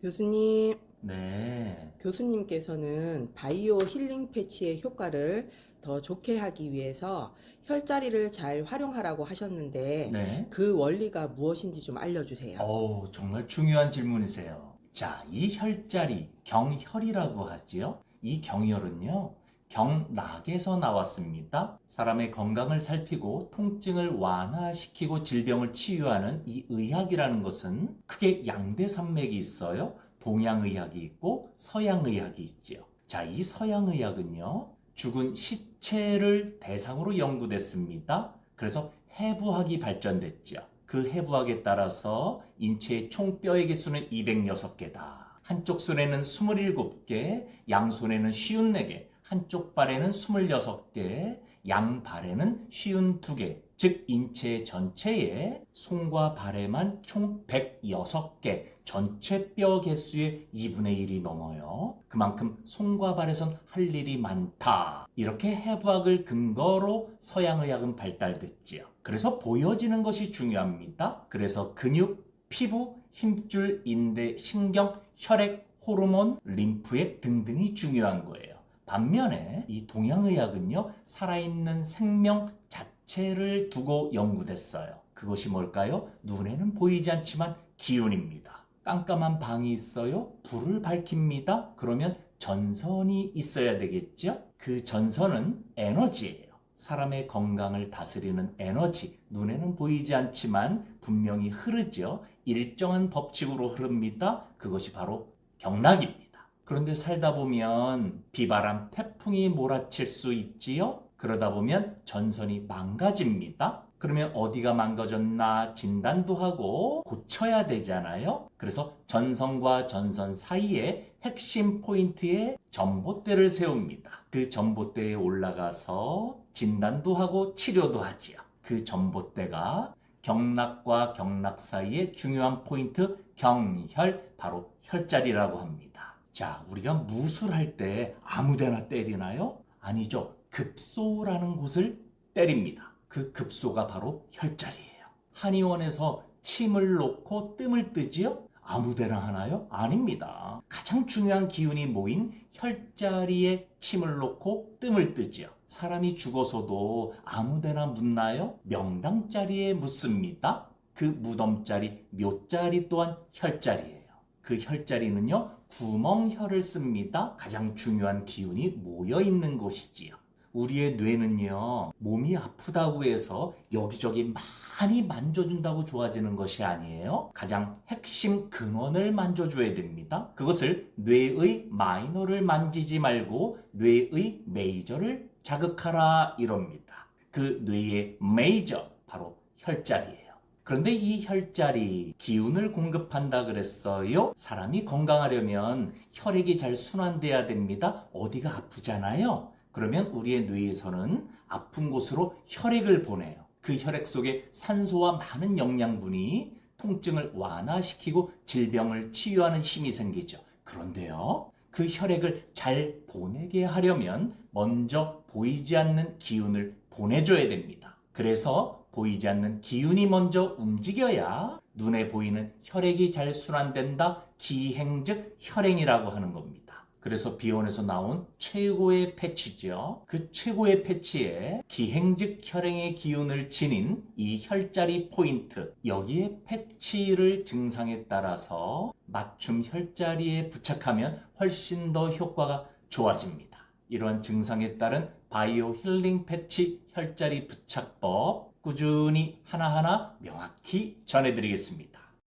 교수님, 네. 교수님께서는 바이오 힐링 패치의 효과를 더 좋게 하기 위해서 혈자리를 잘 활용하라고 하셨는데 네. 그 원리가 무엇인지 좀 알려주세요. 어우, 정말 중요한 질문이세요. 자, 이 혈자리, 경혈이라고 하지요. 이 경혈은요, 경락에서 나왔습니다. 사람의 건강을 살피고 통증을 완화시키고 질병을 치유하는 이 의학이라는 것은 크게 양대 산맥이 있어요. 동양의학이 있고 서양의학이 있지요. 자, 이 서양의학은요, 죽은 시체를 대상으로 연구됐습니다. 그래서 해부학이 발전됐죠. 그 해부학에 따라서 인체의 총 뼈의 개수는 206개다. 한쪽 손에는 27개, 양손에는 54개, 한쪽 발에는 26개, 양발에는 52개. 즉 인체 전체에 손과 발에만 총 106개, 전체 뼈 개수의 2분의 1이 넘어요. 그만큼 손과 발에선 할 일이 많다. 이렇게 해부학을 근거로 서양의학은 발달됐지요. 그래서 보여지는 것이 중요합니다. 그래서 근육, 피부, 힘줄, 인대, 신경, 혈액, 호르몬, 림프액 등등이 중요한 거예요. 반면에 이 동양의학은요, 살아있는 생명 자체를 두고 연구됐어요. 그것이 뭘까요? 눈에는 보이지 않지만 기운입니다. 깜깜한 방이 있어요? 불을 밝힙니다. 그러면 전선이 있어야 되겠죠? 그 전선은 에너지예요. 사람의 건강을 다스리는 에너지, 눈에는 보이지 않지만 분명히 흐르죠. 일정한 법칙으로 흐릅니다. 그것이 바로 경락입니다. 그런데 살다 보면 비바람, 태풍이 몰아칠 수 있지요? 그러다 보면 전선이 망가집니다. 그러면 어디가 망가졌나 진단도 하고 고쳐야 되잖아요. 그래서 전선과 전선 사이에 핵심 포인트에 전봇대를 세웁니다. 그 전봇대에 올라가서 진단도 하고 치료도 하지요. 그 전봇대가 경락과 경락 사이의 중요한 포인트 경혈 바로 혈자리라고 합니다. 자, 우리가 무술할 때 아무데나 때리나요? 아니죠. 급소라는 곳을 때립니다. 그 급소가 바로 혈자리예요. 한의원에서 침을 놓고 뜸을 뜨지요? 아무데나 하나요? 아닙니다. 가장 중요한 기운이 모인 혈자리에 침을 놓고 뜸을 뜨지요. 사람이 죽어서도 아무데나 묻나요? 명당 자리에 묻습니다. 그 무덤 자리, 묘 자리 또한 혈자리예요. 그 혈자리는요, 구멍혈을 씁니다. 가장 중요한 기운이 모여 있는 곳이지요. 우리의 뇌는요, 몸이 아프다고 해서 여기저기 많이 만져준다고 좋아지는 것이 아니에요. 가장 핵심 근원을 만져줘야 됩니다. 그것을 뇌의 마이너를 만지지 말고 뇌의 메이저를 자극하라 이럽니다. 그 뇌의 메이저, 바로 혈자리예요. 그런데 이 혈자리 기운을 공급한다 그랬어요. 사람이 건강하려면 혈액이 잘 순환돼야 됩니다. 어디가 아프잖아요. 그러면 우리의 뇌에서는 아픈 곳으로 혈액을 보내요. 그 혈액 속에 산소와 많은 영양분이 통증을 완화시키고 질병을 치유하는 힘이 생기죠. 그런데요. 그 혈액을 잘 보내게 하려면 먼저 보이지 않는 기운을 보내줘야 됩니다. 그래서 보이지 않는 기운이 먼저 움직여야 눈에 보이는 혈액이 잘 순환된다. 기행 즉 혈행이라고 하는 겁니다. 그래서 비원에서 나온 최고의 패치죠. 그 최고의 패치에 기행 즉 혈행의 기운을 지닌 이 혈자리 포인트 여기에 패치를 증상에 따라서 맞춤 혈자리에 부착하면 훨씬 더 효과가 좋아집니다. 이러한 증상에 따른 바이오 힐링 패치 혈자리 부착법 꾸준히 하나하나 명확히 전해드리겠습니다.